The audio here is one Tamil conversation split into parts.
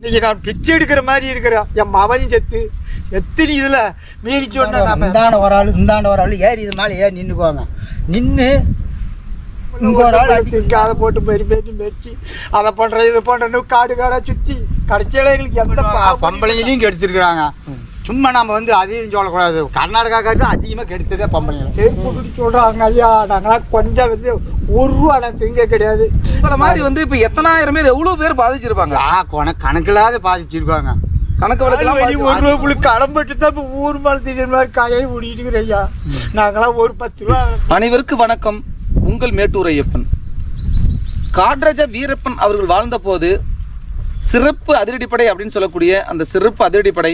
இன்னைக்கு நான் பிச்சை எடுக்கிற மாதிரி இருக்கிறேன் என் மவன் செத்து. எத்தனை இதுல மீறி சொன்ன நாம? இந்தாண்ட ஒரு ஆள் இந்தாண்ட ஒரு ஆள். ஏறி இது மேலே ஏறி நின்றுக்குவாங்க நின்று ஆள் அதை போட்டு மெரி மெரி மெரிச்சு அதை பண்ற இது பண்றேன்னு காடு காடா சுத்தி. கடைசியில எங்களுக்கு எந்த பொம்பளைங்களையும் கெடுத்துருக்குறாங்க. சும்மா நம்ம வந்து அதையும் சொல்லக்கூடாது. கர்நாடகாக்காருக்கு அதிகமாக கெடுத்ததே பொம்பளைங்க. செருப்பு சொல்றாங்க ஐயா. நாங்களாம் கொஞ்சம் வந்து ஒரு ரூபா நான் திங்க கிடையாது. உங்களை மாதிரி வந்து இப்ப எத்தனாயிரம் பேர் எவ்வளவு பேர் பாதிச்சிருப்பாங்க? ஆ கொன கணக்கில்லாத பாதிச்சிருக்காங்க கணக்கு பாதி- ஒரு ரூபா புள்ளி கடன் பட்டு தான் இப்போ ஊர் மேலே செய்கிற மாதிரி காயை இருக்கிற ஐயா. நாங்களாம் ஒரு பத்து ரூபா அனைவருக்கு வணக்கம். உங்கள் மேட்டூர் ஐயப்பன். காட்ரஜ வீரப்பன் அவர்கள் வாழ்ந்த போது சிறப்பு அதிரடிப்படை அப்படின்னு சொல்லக்கூடிய அந்த சிறப்பு அதிரடிப்படை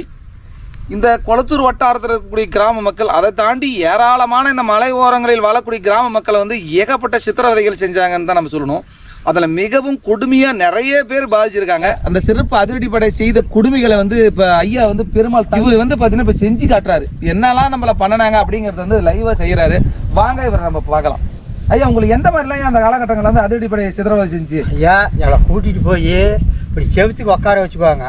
இந்த கொளத்தூர் வட்டாரத்தில் இருக்கக்கூடிய கிராம மக்கள் அதை தாண்டி ஏராளமான இந்த மலை ஓரங்களில் வாழக்கூடிய கிராம மக்களை வந்து ஏகப்பட்ட சித்திரவதைகள் செஞ்சாங்கன்னு தான் நம்ம சொல்லணும். அதில் மிகவும் கொடுமையாக நிறைய பேர் பாதிச்சிருக்காங்க. அந்த சிறப்பு அதிரடிப்படை செய்த கொடுமைகளை வந்து இப்போ ஐயா வந்து பெருமாள் இவர் வந்து பார்த்தீங்கன்னா இப்போ செஞ்சு காட்டுறாரு. என்னெல்லாம் நம்மளை பண்ணினாங்க அப்படிங்கிறத வந்து லைவாக செய்கிறாரு வாங்க இவர் நம்ம பார்க்கலாம். ஐயா உங்களுக்கு எந்த மாதிரிலாம் அந்த காலகட்டங்களில் வந்து அதிரடிப்படை சித்திரவதை செஞ்சு? ஐயா எங்களை கூட்டிகிட்டு போய் இப்படி செவுத்துக்கு உட்கார வச்சுக்குவாங்க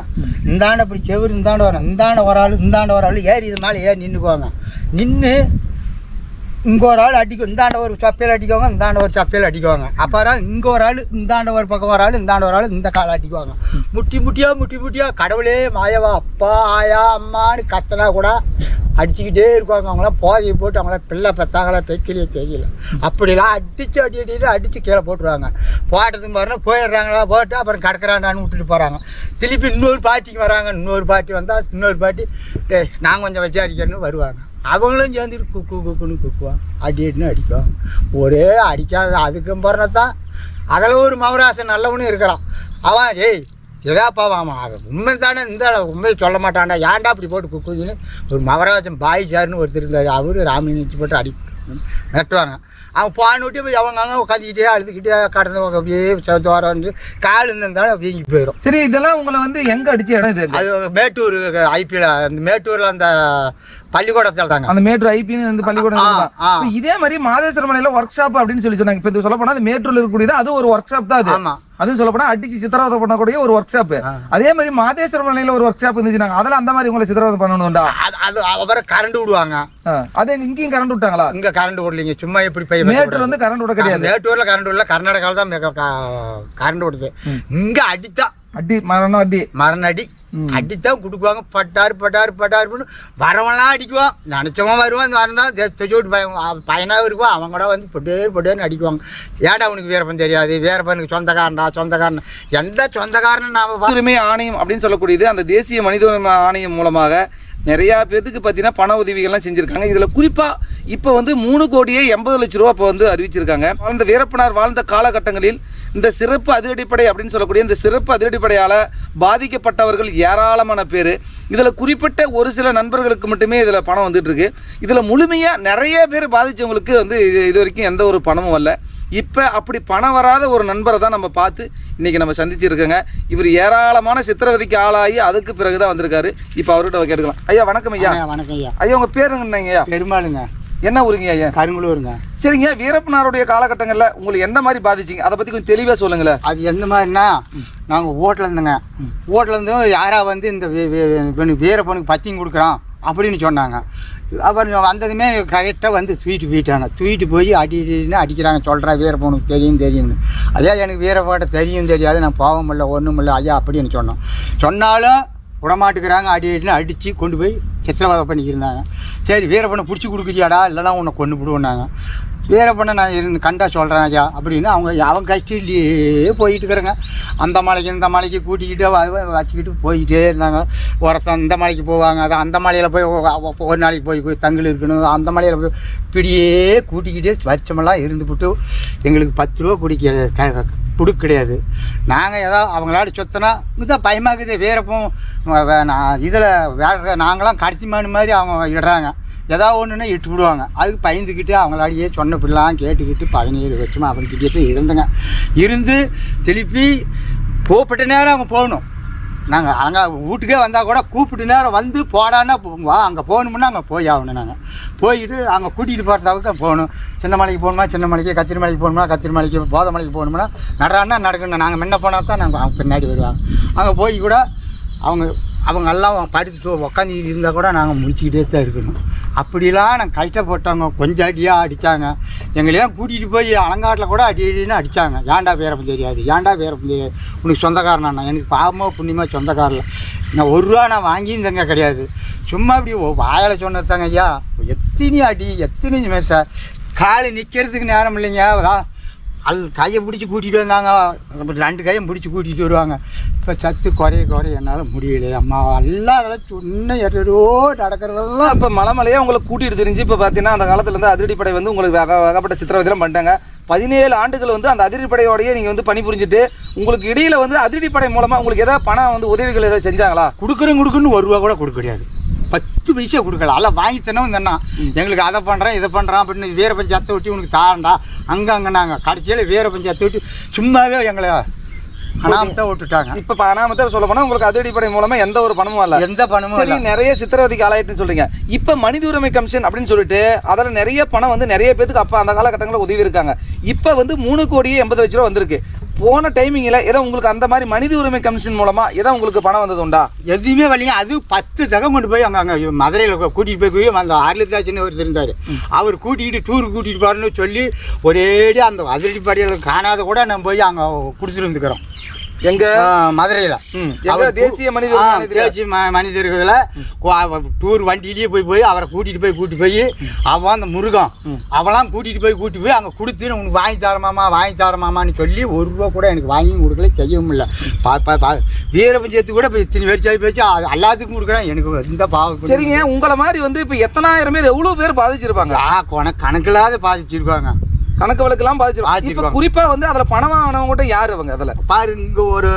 இந்தாண்ட இப்படி செவுரு இந்தாண்ட வரும் இந்தாண்ட ஒரு ஆள் இந்தாண்ட ஒரு ஆள் ஏறி இது மேலே ஏறி நின்றுக்குவாங்க நின்று இங்கே ஒரு ஆள் அடிக்கும் இந்தாண்ட ஒரு சப்பையில் அடிக்குவாங்க இந்தாண்ட ஒரு சப்பையில் அடிக்குவாங்க அப்புறம் இங்கே ஒரு ஆள் இந்தாண்ட ஒரு பக்கம் ஒரு ஆள் இந்தாண்ட ஒரு ஆள் இந்த காலை அடிக்குவாங்க முட்டி முட்டியா முட்டி முட்டியா கடவுளே மாயவா அப்பா ஆயா அம்மான்னு கத்தனா கூட அடிச்சுக்கிட்டே இருப்பாங்க அவங்களாம் போதையை போட்டு அவங்களாம் பிள்ளை பெத்தாங்களா பெக்கிலேயே தெரியல அப்படிலாம் அடித்து அடி அடிட்டு அடித்து கீழே போட்டுருவாங்க. போட்டதுக்கு பாருன்னா போயிடுறாங்களா? போட்டு அப்புறம் கடற்கறாண்டான்னு விட்டுட்டு போகிறாங்க திருப்பி இன்னொரு பார்ட்டிக்கு வராங்க. இன்னொரு பார்ட்டி வந்தால் இன்னொரு பார்ட்டி. டே நான் கொஞ்சம் விசாரிக்கிறேன்னு வருவாங்க. அவங்களும் சேர்ந்துட்டு குக்கு குக்குன்னு குக்குவோம் அடி அடின்னு அடிக்கும் ஒரே அடிக்காத அதுக்கும் பிறகு தான் அதில் ஒரு மவராசன் நல்லவனும் இருக்கிறான் அவன் ஏய் எதாப்பா அவன் அவன் உண்மை தானே இந்த உண்மையை சொல்ல மாட்டான்டா. ஏன்டா அப்படி போட்டு குக்குதுன்னு? ஒரு மவராஜன் பாய் சார்னு ஒருத்தர் இருந்தார். அவரு ராமி போட்டு அடி நட்டுவாங்க. அவன் பான் விட்டு போய் அவங்க அங்கே உட்காந்துக்கிட்டே அழுதுகிட்டே கடந்து அப்படியே வர வந்து கால் இருந்தாலும் வீங்கி போயிடும். சரி இதெல்லாம் உங்களை வந்து எங்க அடிச்ச இடம் இது? அது மேட்டூர் ஐபிஎல் அந்த மேட்டூரில் அந்த பள்ளிக்கூடத்தில் தாங்க. அந்த மேட்டூர் ஐபின்னு வந்து பள்ளிக்கூடம் இதே மாதிரி மாதேஸ்வர மலையில ஒர்க் ஷாப் அப்படின்னு சொல்லி சொன்னாங்க. இப்ப இது சொல்ல போனா அது மேட்டூர்ல இருக்கக்கூடியது அது ஒரு ஒர்க் ஷாப் தான் அது. ஆமாம் அதுவும் சொல்ல போனா அடிச்சு சித்திரவதை பண்ணக்கூடிய ஒரு ஒர்க் ஷாப். அதே மாதிரி மாதேஸ்வர மலையில ஒரு ஒர்க் ஷாப் இருந்துச்சுனாங்க அதுல அந்த மாதிரி உங்களை சித்திரவதை பண்ணணும்டா? அது அவரை கரண்ட் விடுவாங்க. அது இங்கேயும் கரண்ட் விட்டாங்களா? இங்க கரண்ட் விடலைங்க. சும்மா எப்படி போய் மேட்டூர் வந்து கரண்ட் விட கிடையாது. மேட்டூர்ல கரண்ட் விடல. கர்நாடகாவில் தான் கரண்ட் விடுது. இங்க அடித்தா அடி மரணம் அடி. மரணடி ம். அடித்தான் கொடுக்குவாங்க. பட்டாரு பட்டாரு பட்டாரு பண்ணு வரவன்லாம் அடிக்குவான். நினச்சவன் வருவான் வரந்தான் தெச்சோட்டு பையன் பையனாக இருக்குவான் அவங்க கூட வந்து பொட்டேர் பொட்டேர்னு அடிக்குவாங்க. ஏன்டா அவனுக்கு வீரப்பன் தெரியாது? வீரப்பனுக்கு சொந்தக்காரன்டா சொந்தக்காரன். எந்த சொந்தக்காரன் நாம உரிமை ஆணையம் அப்படின்னு சொல்லக்கூடியது அந்த தேசிய மனித உரிமை ஆணையம் மூலமாக நிறைய பேத்துக்கு பார்த்தீங்கன்னா பண உதவிகள்லாம் செஞ்சிருக்காங்க. இதுல குறிப்பா இப்போ வந்து மூணு கோடியே எண்பது லட்ச ரூபா இப்போ வந்து அறிவிச்சிருக்காங்க. வாழ்ந்த வீரப்பனார் வாழ்ந்த காலகட்டங்களில் இந்த சிறப்பு அதிரடிப்படை அப்படின்னு சொல்லக்கூடிய இந்த சிறப்பு அதிரடிப்படையால பாதிக்கப்பட்டவர்கள் ஏராளமான பேர். இதுல குறிப்பிட்ட ஒரு சில நண்பர்களுக்கு மட்டுமே இதுல பணம் வந்துட்டு இருக்கு இதுல முழுமையா நிறைய பேர் பாதிச்சவங்களுக்கு வந்து இது இது வரைக்கும் எந்த ஒரு பணமும் வரல. இப்போ அப்படி பணம் வராத ஒரு நண்பரை தான் நம்ம பார்த்து இன்னைக்கு நம்ம சந்திச்சிருக்கோங்க. இவர் ஏராளமான சித்திரவதைக்கு ஆளாகி அதுக்கு பிறகு தான் வந்திருக்காரு. இப்போ அவர்கிட்ட கேட்டுக்கலாம். ஐயா வணக்கம் ஐயா. வணக்கம் ஐயா. ஐயா உங்க பேர் என்னங்க ஐயா பெருமாளுங்க. என்ன ஊருங்க ஐயா கருங்குளூருங்க. சரிங்க வீரப்பனாருடைய காலகட்டங்களில் உங்களுக்கு எந்த மாதிரி பாதிச்சிங்க? அதை பத்தி கொஞ்சம் தெளிவா சொல்லுங்களேன். அது எந்த மாதிரினா நாங்கள் ஓட்டில் இருந்தோங்க. ஓட்டில் இருந்தோம் யாரா வந்து இந்த வீரப்பனுக்கு பத்தியும் கொடுக்குறான் அப்படின்னு சொன்னாங்க. அப்புறம் வந்ததுமே கரெக்டாக வந்து தூக்கிட்டு போயிட்டாங்க. தூக்கிட்டு போய் அடி அடின்னு அடிக்கிறாங்க. சொல்கிறேன் வீரப்பனுக்கு தெரியும் தெரியும்னு ஐயா எனக்கு வீரப்பாட்ட தெரியும் தெரியாது. நான் பாவம் இல்லை ஒன்றும் இல்லை ஐயா அப்படின்னு சொன்னோம். சொன்னாலும் விடமாட்டுக்கிறாங்க அடி அடின்னு அடித்து கொண்டு போய் சித்திரவதை பண்ணிக்கிருந்தாங்க சரி வீரப்பனை பிடிச்சி கொடுக்குறியாடா இல்லைனா உன்னை கொண்டு விடுவோன்னாங்க வீரப்பனை நான் இருந்து கண்டா சொல்கிறேன் ஐயா அப்படின்னு அவங்க அவன் கஷ்டிலேயே போயிட்டு இருக்கிறேங்க. அந்த மலைக்கு இந்த மலைக்கு கூட்டிக்கிட்டு வச்சுக்கிட்டு போய்கிட்டே இருந்தாங்க. ஒருத்தன் இந்த மலைக்கு போவாங்க அது அந்த மலையில் போய் ஒரு நாளைக்கு போய் போய் தங்கல் இருக்கணும். அந்த மலையில் போய் இப்படியே கூட்டிக்கிட்டே வருஷமெல்லாம் இருந்துவிட்டு எங்களுக்கு பத்து ரூபா குடிக்க க- கிடையாது. நாங்கள் ஏதாவது அவங்களாடி சொத்தனா இதுதான் பயமாக்குது வேறப்பும் நான் இதில் வேற நாங்களாம் கடைசி மாடு மாதிரி அவங்க இடுறாங்க. ஏதாவது ஒன்றுனா இட்டு விடுவாங்க. அதுக்கு பயந்துக்கிட்டு அவங்களாடியே சொன்ன பிள்ளாம் கேட்டுக்கிட்டு பதினேழு வருஷமாக அவங்கக்கிட்டே தான் இருந்தங்க. இருந்து திருப்பி கூப்பிட்ட நேரம் அவங்க போகணும். நாங்கள் அங்கே வீட்டுக்கே வந்தால் கூட கூப்பிட்டு நேரம் வந்து போடான்னா வா அங்கே போகணுமுன்னா அங்கே போய் ஆகணும் நாங்கள் போயிட்டு அங்கே கூட்டிகிட்டு போகிறதாவுக்கு தான் போகணும். சின்ன மலைக்கு போகணுமா சின்ன மலைக்கு கத்திரி மலைக்கு போகணுமா கத்திரி மலைக்கு போத மலைக்கு போகணும்னா நடறான்னா நடக்கணும் நாங்கள் முன்ன போனால் தான் நாங்கள் அவங்க பின்னாடி வருவாங்க. அங்கே போய் கூட அவங்க அவங்க எல்லாம் படித்து உட்காந்து இருந்தால் கூட நாங்கள் முடிச்சுக்கிட்டே தான் இருக்கணும். அப்படிலாம் நாங்கள் கஷ்டப்பட்டவங்க கொஞ்சம் அடியாக அடித்தாங்க எங்களையும் கூட்டிகிட்டு போய் அலங்காட்டில் கூட அடி அடின்னு அடித்தாங்க ஏன்டா பேரப்பம் தெரியாது? ஏன்டா பேரப்பம் தெரியாது? உனக்கு சொந்தக்காரனா எனக்கு பாவமோ புண்ணியமாக சொந்தக்காரில் நான் ஒரு ரூபா நான் வாங்கியிருந்தேங்க கிடையாது. சும்மா இப்படி வாயில் சொன்னதாங்க ஐயா. எத்தனை அடி எத்தனை மேச காலை நிற்கிறதுக்கு நேரம் இல்லைங்க. அதான் அல் கையை பிடிச்சி கூட்டிகிட்டு வந்தாங்க. ரெண்டு கையும் பிடிச்சி கூட்டிகிட்டு வருவாங்க. இப்போ சத்து குறைய குறைய என்னால் முடியல அம்மா. எல்லா அதெல்லாம் சொன்ன எட்டோ நடக்கிறதெல்லாம் இப்போ மலைமலையே உங்களை கூட்டிகிட்டு தெரிஞ்சு இப்போ பார்த்தீங்கன்னா அந்த காலத்துலேருந்து அதிரடிப்படை வந்து உங்களுக்கு வக- வகப்பட்ட சித்திரவதையெல்லாம் பண்ணிட்டாங்க. பதினேழு ஆண்டுகள் வந்து அந்த அதிரடிப்படையோடையே நீங்கள் வந்து பணி புரிஞ்சுட்டு உங்களுக்கு இடையில வந்து அதிரடிப்படை மூலமாக உங்களுக்கு எதாவது பணம் வந்து உதவிகள் எதாவது செஞ்சாங்களா? கொடுக்குறேன் கொடுக்குன்னு ஒரு ரூபா கூட கொடுக்க கிடையாது பத்து பைசா கொடுக்கல. எல்லாம் வாங்கி தரணும் தானே எங்களுக்கு அதை பண்ணுறேன் இதை பண்ணுறான் அப்படின்னு வீர பஞ்சாயத்தை விட்டு உனக்கு தாரண்டா. அங்கே அங்கே நாங்கள் கடைசியில் வீர பஞ்சாயத்தை விட்டு சும்மாவே எங்களை அனாமத்தை விட்டுட்டாங்க. இப்போ அனாமத்தை சொல்ல போனால் உங்களுக்கு அதிரடிப்படை மூலமாக எந்த ஒரு பணமும் இல்லை எந்த பணமும் இல்லை நிறைய சித்திரவதைக்கு ஆளாயிட்டுன்னு சொல்றீங்க. இப்போ மனித உரிமை கமிஷன் அப்படின்னு சொல்லிட்டு அதில் நிறைய பணம் வந்து நிறைய பேத்துக்கு அப்போ அந்த காலகட்டங்களில் உதவி இருக்காங்க. இப்போ வந்து மூணு கோடியே எண்பது லட்ச ரூபா வந்திருக்கு. போன டைமிங்கில் ஏதோ உங்களுக்கு அந்த மாதிரி மனித உரிமை கமிஷன் மூலமா ஏதோ உங்களுக்கு பணம் வந்தது உண்டா எதுவுமே வரலைங்க அது பத்து தகம் கொண்டு போய் அங்கே அங்கே மதுரையில் கூட்டிகிட்டு போய் போய் அந்த ஆர்லிதாச்சின்னு ஒருத்தர் இருந்தார். அவர் கூட்டிகிட்டு டூர் கூட்டிகிட்டு போகிறேன்னு சொல்லி ஒரேடி அந்த அதிரடி படியில் காணாத கூட நம்ம போய் அங்கே குடிச்சிட்டு வந்துக்கிறோம். எங்க? மதுரையில். எங்க? தேசிய மனித? தேசிய ம- மனிதர்களில் டூர் வண்டியிலேயே போய் போய் அவரை கூட்டிகிட்டு போய் கூட்டி போய் அவன் அந்த முருகன். அவெல்லாம் கூட்டிகிட்டு போய் கூட்டி போய் அங்கே கொடுத்து உனக்கு வாங்கி தரமாமா வாங்கி தரமாமான்னு சொல்லி ஒரு ரூபா கூட எனக்கு வாங்கி கொடுக்கல செய்யவும் இல்லை. பா பா பா வீர பஞ்சாயத்து கூட இப்போ இத்தனை பேர் பேச்சு அது எல்லாத்துக்கும் கொடுக்குறேன். எனக்கு எந்த பாவம் சரிங்க உங்களை மாதிரி வந்து இப்போ எத்தனாயிரம் பேர் எவ்வளோ பேர் பாதிச்சிருப்பாங்க? ஆ கணக்கில்லாத பாதிச்சிருக்காங்க கணக்கு வழக்கெல்லாம் பாதிச்சிருப்பாங்க இப்போ பாதிச்சிருப்பாங்க. குறிப்பா வந்து அதுல பணம் வாங்கினவங்க கூட யார் அவங்க அதுல? பாரு இங்கே ஒரு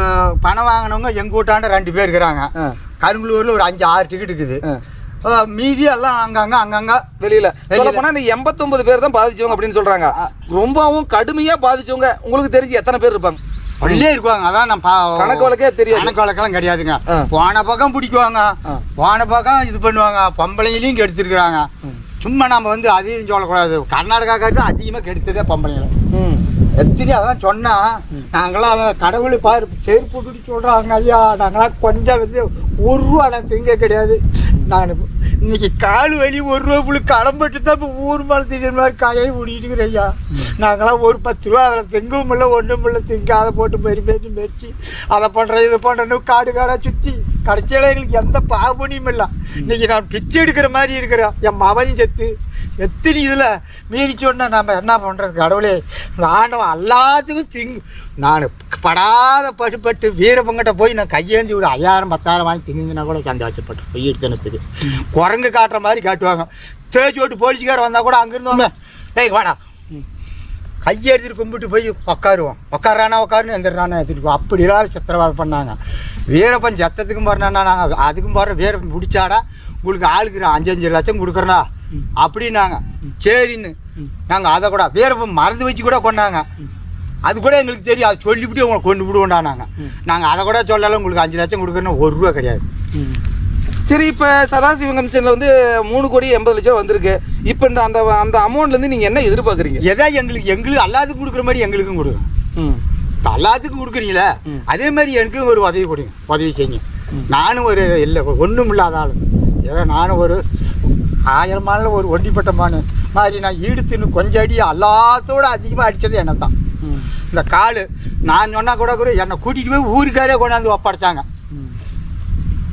பணம் வாங்கினவங்க எங்கள் வீட்டாண்ட ரெண்டு பேர் இருக்கிறாங்க. ஆ. கரும்பலூரில் ஒரு அஞ்சு ஆறு டிக்கெட் இருக்குது. மீதி எல்லாம் அங்கங்க அங்கங்க. வெளியில. வெளியில. சொல்ல போனா இந்த எண்பத்தொன்பது பேர் தான் பாதிச்சவங்க அப்படின்னு சொல்றாங்க. ரொம்பவும் கடுமையா பாதிச்சவங்க. உங்களுக்கு தெரிஞ்சு எத்தனை பேர் இருப்பாங்க? உள்ளே இருக்குவாங்க அதான் நான் பா கணக்கு வழக்கே தெரியாது. கணக்கு வழக்கெல்லாம் கிடையாதுங்க. போன பக்கம் பிடிக்குவாங்க. போன பக்கம் இது பண்ணுவாங்க. பொம்பளைங்களையும் கெடுத்துருக்குறாங்க. சும்மா நம்ம வந்து அதையும் சொல்லக்கூடாது. கர்நாடகாக்காரத்து அதிகமாக கெடுத்ததே பொம்பளைங்களை ம். எத்தனை அதான் சொன்னா நாங்களாம் அதான் கடவுளை பாரு செருப்பு சொல்றாங்க ஐயா. நாங்களாம் கொஞ்சம் வந்து ஒரு ரூபா நான் திங்க கிடையாது. நான் இன்னைக்கு கால் வலி ஒரு ரூபா புள்ளி கடம்பட்டு தான் இப்போ ஊர் மலை திங்கிற மாதிரி காயை முடிக்கிட்டு ஐயா. நாங்களாம் ஒரு பத்து ரூபா அதில் திங்கவும் இல்லை ஒன்றும் இல்லை திங்க அதை போட்டு மெரி மெரி மெரிச்சு அதை பண்ணுறேன் இதை பண்ணுறேன்னு காடு காடாக சுற்றி கடைசியில் எங்களுக்கு எந்த பாவனையும் இல்லை. இன்னைக்கு நான் பிச்சை எடுக்கிற மாதிரி இருக்கிறேன். என் மவன் செத்து எத்தனை இதில் மீறி நம்ம என்ன பண்ணுறது கடவுளே? இந்த ஆண்டவன் எல்லாத்துக்கும் திங் நான் படாத பட்டுப்பட்டு வீரப்பங்கிட்ட போய் நான் கையேந்தி ஒரு ஐயாயிரம் பத்தாயிரம் வாங்கி திங்குங்கன்னா கூட சந்தோஷப்பட்டு பொய் எடுத்தனத்துக்கு. குரங்கு காட்டுற மாதிரி காட்டுவாங்க. தேய்ச்சி ஓட்டு போலீஸ்காரர் வந்தால் கூட அங்கேருந்து டேய் வாடா. கையெடுத்துட்டு கும்பிட்டு போய் உட்காருவோம் உக்காரானா உக்காருன்னு எந்திரானா எடுத்துட்டு அப்படிலாம் சித்திரவாதம் பண்ணாங்க. வீரப்பன் சத்தத்துக்கும் போறேன்னா நாங்கள் அதுக்கும் போகிற வீரப்பன் பிடிச்சாடா உங்களுக்கு ஆளுக்கு நான் அஞ்சு அஞ்சு லட்சம் கொடுக்குறேன்னா அப்படின்னாங்க. சரின்னு. நாங்கள் அதை கூட வீரப்பன் மறந்து வச்சு கூட கொண்டாங்க. அது கூட எங்களுக்கு தெரியும். அது சொல்லிவிட்டு உங்களை கொண்டு விடுவோண்டா நாங்கள் நாங்கள் அதை கூட சொல்லலை. உங்களுக்கு அஞ்சு லட்சம் கொடுக்குறேன்னு ஒரு ரூபா கிடையாது. சரி இப்போ சதாசிவம் கமிஷன்ல வந்து மூணு கோடி எண்பது லட்சம் வந்திருக்கு. இப்போ இந்த அந்த அந்த அமௌண்ட்ல இருந்து நீங்க என்ன எதிர்பார்க்குறீங்க? எதா எங்களுக்கு எங்களுக்கு எல்லாத்துக்கும் கொடுக்குற மாதிரி எங்களுக்கும் கொடுங்க இப்ப எல்லாத்துக்கும் கொடுக்குறீங்களே? அதே மாதிரி எனக்கும் ஒரு உதவி கொடுங்க. உதவி செய்யுங்க. நானும் ஒரு இல்லை ஒன்றும் இல்லாத ஆள். ஏதோ நானும் ஒரு ஆயிரம் மாலில் ஒரு ஒண்டிப்பட்ட மானு. மாதிரி நான் ஈடுத்துன்னு கொஞ்சம் அடி எல்லாத்தோட அதிகமாக அடித்தது என்ன தான் இந்த கால் நான் சொன்னால் கூட கூட என்னை கூட்டிகிட்டு போய் ஊருக்காரே கொண்டாந்து ஒப்படைச்சாங்க.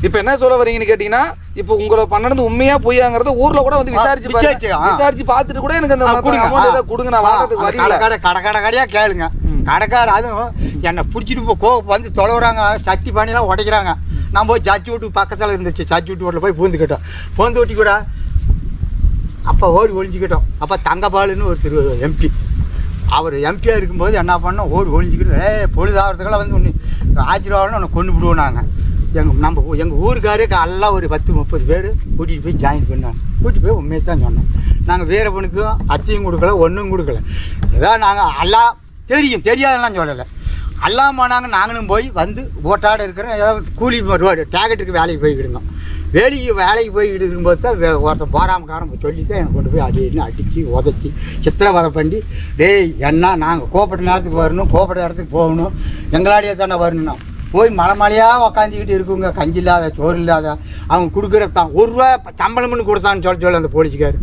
இப்போ என்ன சொல்ல வரீங்கன்னு கேட்டீங்கன்னா இப்போ உங்களை பண்ணது உண்மையா பொய்யாங்கிறத ஊர்ல கூட வந்து விசாரிச்சு. விசாரிச்சு, பார்த்துட்டு கூட எனக்கு அந்த கொடுங்க. கொடுங்க நான் வாங்குறதுக்கு கடை. கடை கடை கடை கடையாக கேளுங்க. கடைக்கார அதுவும் என்னை பிடிச்சிட்டு போ கோ வந்து தொலைவுறாங்க சட்டி பானிலாம் உடைக்கிறாங்க. நான் போய் சர்ச்சி வீட்டு பக்கத்தில் இருந்துச்சு சர்ச்சி வீட்டு வீட்டில் போய் பூந்துக்கிட்டோம் பூந்து ஓட்டி கூட அப்போ ஓடி ஒழிஞ்சிக்கிட்டோம் அப்போ தங்கபாலுன்னு ஒரு திரு எம்பி அவர் எம்பியாக இருக்கும்போது என்ன பண்ணோம்? ஓடி ஒழிஞ்சிக்கிட்டோம் ஏ பொழுதாகிறதுக்கெல்லாம் வந்து ஒன்று ஆச்சரியம்னு ஒன்று கொண்டு விடுவோம் நாங்கள் எங்கள் நம்ம எங்கள் ஊருக்காரே எல்லாம் ஒரு பத்து முப்பது பேர் கூட்டிகிட்டு போய் ஜாயின் பண்ணாங்க கூட்டிகிட்டு போய் உண்மையை தான் சொன்னேன் நாங்கள் வீரப்பனுக்கும் அத்தையும் கொடுக்கல ஒன்றும் கொடுக்கல. ஏதோ நாங்கள் எல்லாம் தெரியும் தெரியாதெல்லாம் சொல்லலை. எல்லாம் போனாங்க நாங்களும் போய் வந்து ஓட்டாட இருக்கிற ஏதாவது கூலி ரோடு டேகட்டுக்கு வேலைக்கு போய்கிட்டு வெளியே வேலைக்கு வேலைக்கு போய்கிட்டு இருக்கும்போது தான் ஒருத்தன் போராமக்காரன் சொல்லி தான் எனக்கு கொண்டு போய் அடி அடித்து உதச்சி சித்திரவதை பண்ணி டேய் என்ன நாங்கள் கோப்பட்ட நேரத்துக்கு வரணும் கோப்பட்ட இடத்துக்கு போகணும் எங்களாடியே தானே வரணும் போய் மலை மலையாக உக்காந்துக்கிட்டு இருக்குங்க கஞ்சி இல்லாத சோறு இல்லாத. அவங்க கொடுக்குற தான். ஒரு ரூபா சம்பளம்னு கொடுத்தான்னு சொல்ல சொல்ல அந்த போலீஸ்கார்.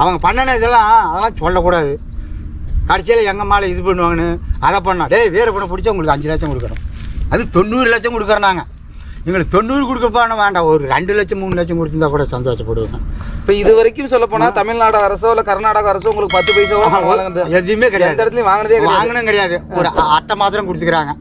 அவங்க பண்ணின இதெல்லாம் அதெல்லாம் சொல்லக்கூடாது. கடைசியில் எங்கள் மேலே இது பண்ணுவாங்கன்னு அதை பண்ணா டேய் வேறு பணம் பிடிச்சா உங்களுக்கு அஞ்சு லட்சம் கொடுக்குறோம் அது தொண்ணூறு லட்சம் கொடுக்குறோம் நாங்கள் எங்களுக்கு தொண்ணூறு கொடுக்கப்போன வேண்டாம். ஒரு ரெண்டு லட்சம் மூணு லட்சம் கொடுத்துருந்தா கூட சந்தோஷப்படுவேங்க இப்போ இது வரைக்கும் சொல்ல போனா தமிழ்நாடு அரசோ இல்ல கர்நாடக அரசோ உங்களுக்கு பத்து வாங்கினது. எதுவுமே கிடையாது. எந்த இடத்துலயும் வாங்கினதே வாங்கினும் கிடையாது. ஒரு அட்டை மாத்திரம் கொடுத்துக்கிறாங்க.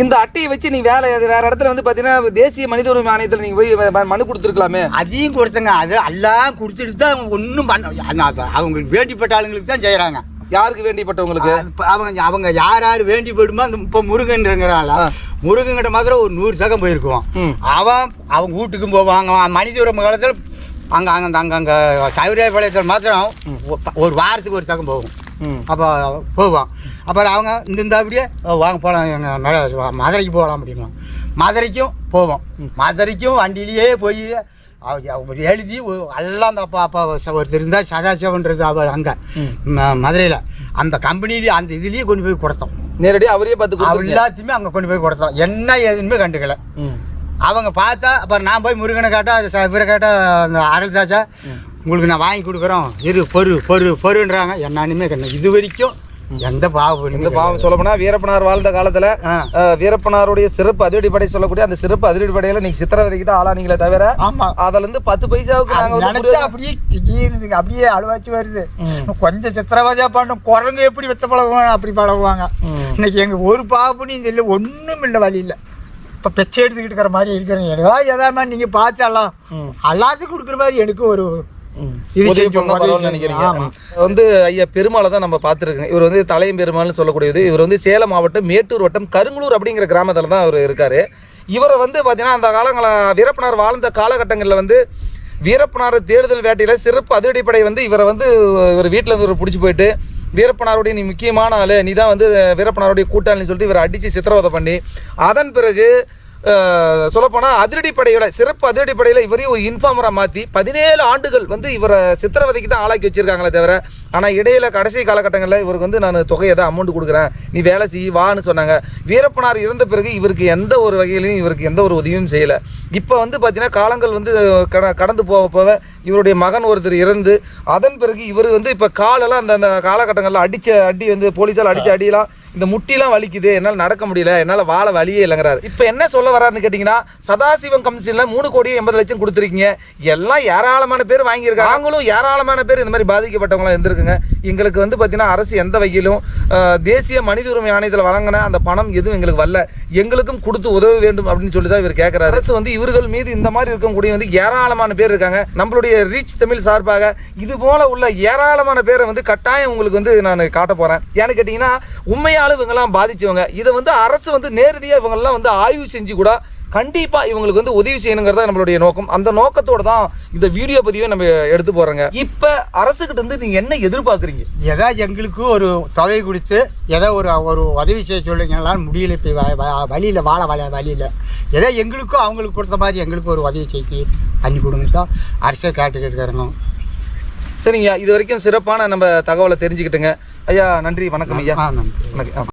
இந்த அட்டையை வச்சு நீங்க வேலை வேற இடத்துல வந்து பாத்தீங்கன்னா தேசிய மனித உரிமை ஆணையத்துல நீங்க போய் மனு கொடுத்துருக்கலாமே? அதையும் கொடுத்தங்க. அது எல்லாம் கொடுத்துட்டு தான் அவங்க ஒன்றும் பண்ண அவங்களுக்கு வேண்டிப்பட்ட ஆளுங்களுக்கு தான் செய்கிறாங்க யாருக்கு வேண்டிப்பட்டவங்களுக்கு? அவங்க அவங்க யார் யார் வேண்டி போயிடுமோ அந்த இப்போ முருகன்றங்கிறால ஆ. முருகன்கிட்ட மாத்திரம் ஒரு நூறு சகம் போயிருக்குவோம் ம். அவன் அவங்க வீட்டுக்கும் போவாங்க அவன் மனித உரிமை காலத்தில் அங்கே அங்கே அங்கே அங்கே சௌரியபாளையத்தில் மாத்திரம் ஒரு வாரத்துக்கு ஒரு சகம் போகும். அப்போ போவோம் அப்புறம் அவங்க இந்த இந்த அப்படியே "ஓ, வாங்க போகலாம் எங்கள் மதுரைக்கு போகலாம் அப்படின்னுவோம் மதுரைக்கும் போவோம் மதுரைக்கும் வண்டியிலேயே போய் எழுதி எல்லாம் அந்த அப்பா அப்பா ஒருத்தர் இருந்தார் சதாசிவன்றது அவர் அங்கே. மதுரையில். அந்த கம்பெனிலேயே அந்த இதுலேயே கொண்டு போய் கொடுத்தோம். நேரடியா அவரே பார்த்து. எல்லாத்தையுமே அங்கே கொண்டு போய் கொடுத்தோம். என்ன ஏதுன்னு கண்டுக்கல. அவங்க பார்த்தா அப்புறம் நான் போய் முருகனை கேட்டா அது ச- இவரை கேட்டா அந்த அருள்தாச்சா உங்களுக்கு நான் வாங்கி கொடுக்குறோம். இரு பொறு பொறு பொறுன்றாங்க. என்னன்னுமே கிடையாது இது வரைக்கும் எந்த பாவம் இந்த பாவம் சொல்ல போனா வீரப்பனார் வாழ்ந்த காலத்துல வீரப்பனாருடைய சிறப்பு அதிரடிப்படை சொல்லக்கூடிய அந்த சிறப்பு அதிரடிப்படையில நீங்க சித்திரவதைக்கு தான் ஆளானீங்களே தவிர ஆமா அதுல இருந்து பத்து பைசாவுக்கு நாங்க. அப்படியே திடீர்னு அப்படியே அழுவாச்சு வருது. கொஞ்சம் சித்திரவதையா பண்ணும் குரங்கு எப்படி வெத்த பழகுவாங்க அப்படி பழகுவாங்க. இன்னைக்கு எங்க ஒரு இந்த இல்லை ஒன்றும் இல்லை வழி இல்லை இப்போ பெச்சை எடுத்துக்கிட்டு இருக்கிற மாதிரி இருக்கிறீங்க எனக்கு எதாவது நீங்கள் பார்த்தாலாம் ம். எல்லாத்துக்கும் கொடுக்குற மாதிரி எனக்கு ஒரு. இது. நினைக்கிறீங்க. வந்து ஐயா பெருமாளை தான் நம்ம பார்த்துருக்கோங்க இவர் வந்து தலையம் பெருமாள்னு சொல்லக்கூடியது இவர் வந்து சேலம் மாவட்டம் மேட்டூர் வட்டம் கருங்கலூர் அப்படிங்கிற கிராமத்தில் தான் அவர் இருக்காரு இவரை வந்து பார்த்தீங்கன்னா அந்த காலங்கள வீரப்பனார் வாழ்ந்த காலகட்டங்களில் வந்து வீரப்பனார் தேடுதல் வேட்டையில சிறப்பு அதிரடிப்படை வந்து இவரை வந்து இவர் வீட்டில் இருந்து இவரை பிடிச்சி போயிட்டு வீரப்பனாருடைய நீ முக்கியமான ஆளு நீ தான் வந்து வீரப்பனாருடைய கூட்டாளின்னு சொல்லிட்டு இவரை அடித்து சித்திரவதை பண்ணி அதன் பிறகு சொல்லப்போனால் அதிரடிப்படையோட சிறப்பு அதிரடிப்படையில் இவரையும் ஒரு இன்ஃபார்மராக மாற்றி பதினேழு ஆண்டுகள் வந்து இவரை சித்திரவதைக்கு தான் ஆளாக்கி வச்சிருக்காங்களே தவிர ஆனால் இடையில கடைசி காலகட்டங்களில் இவருக்கு வந்து நான் தொகையை தான் அமௌண்ட் கொடுக்குறேன். நீ வேலை செய் வான்னு சொன்னாங்க. வீரப்பனார் இறந்த பிறகு இவருக்கு எந்த ஒரு வகையிலையும் இவருக்கு எந்த ஒரு உதவியும் செய்யலை. இப்போ வந்து பார்த்தீங்கன்னா காலங்கள் வந்து கட- கடந்து போக போக இவருடைய மகன் ஒருத்தர் இறந்து அதன் பிறகு இவர் வந்து இப்போ காலெல்லாம் அந்த அந்த காலகட்டங்களில் அடித்த அடி வந்து போலீஸால் அடித்த அடியெல்லாம் இந்த முட்டிலாம் வலிக்குது என்னால் நடக்க முடியல என்னால் வாழ வழியே இல்லைங்கிறாரு. இப்போ என்ன சொல்ல வராருன்னு கேட்டிங்கன்னா சதாசிவம் கமிஷனில் மூணு கோடி எண்பது லட்சம் கொடுத்துருக்கீங்க. எல்லாம் ஏராளமான பேர் வாங்கியிருக்காங்க. நாங்களும் ஏராளமான பேர் இந்த மாதிரி பாதிக்கப்பட்டவங்களாம் இருந்திருக்குங்க. எங்களுக்கு வந்து பார்த்தீங்கன்னா அரசு எந்த வகையிலும் தேசிய மனித உரிமை ஆணையத்தில் வழங்கின அந்த பணம் எதுவும் எங்களுக்கு வரல. எங்களுக்கும் கொடுத்து உதவ வேண்டும் அப்படின்னு சொல்லி தான் இவர் கேட்குறாரு அரசு வந்து இவர்கள் மீது இந்த மாதிரி இருக்கக்கூடிய வந்து ஏராளமான பேர் இருக்காங்க. நம்மளுடைய ரீச் தமிழ் சார்பாக இது போல உள்ள ஏராளமான பேரை வந்து கட்டாயம் உங்களுக்கு வந்து நான் காட்ட போகிறேன் ஏன்னு கேட்டிங்கன்னா உண்மையாக உண்மையாலும் இவங்கெல்லாம் பாதிச்சவங்க. இதை வந்து அரசு வந்து நேரடியாக இவங்கெல்லாம் வந்து ஆய்வு செஞ்சு கூட கண்டிப்பாக இவங்களுக்கு வந்து உதவி செய்யணுங்கிறதா நம்மளுடைய நோக்கம். அந்த நோக்கத்தோடு தான் இந்த வீடியோ பதிவை நம்ம எடுத்து போகிறோங்க இப்போ அரசுக்கிட்ட இருந்து நீங்கள் என்ன எதிர்பார்க்குறீங்க? எதா எங்களுக்கு ஒரு தொகை கொடுத்து எதோ ஒரு ஒரு உதவி செய்ய சொல்லுங்களான்னு முடியல இப்போ வழியில் வாழ வாழ வழியில். ஏதோ எங்களுக்கும் அவங்களுக்கு கொடுத்த மாதிரி எங்களுக்கு ஒரு உதவி செய்து பண்ணி கொடுங்க தான் அரசே கேட்டுக்கிட்டு இருக்கிறோங்க சரிங்க இது வரைக்கும் சிறப்பான நம்ம தகவலை தெரிஞ்சுக்கிட்டுங்க. ஐயா நன்றி வணக்கம் ஐயா. நன்றி. வணக்கம்.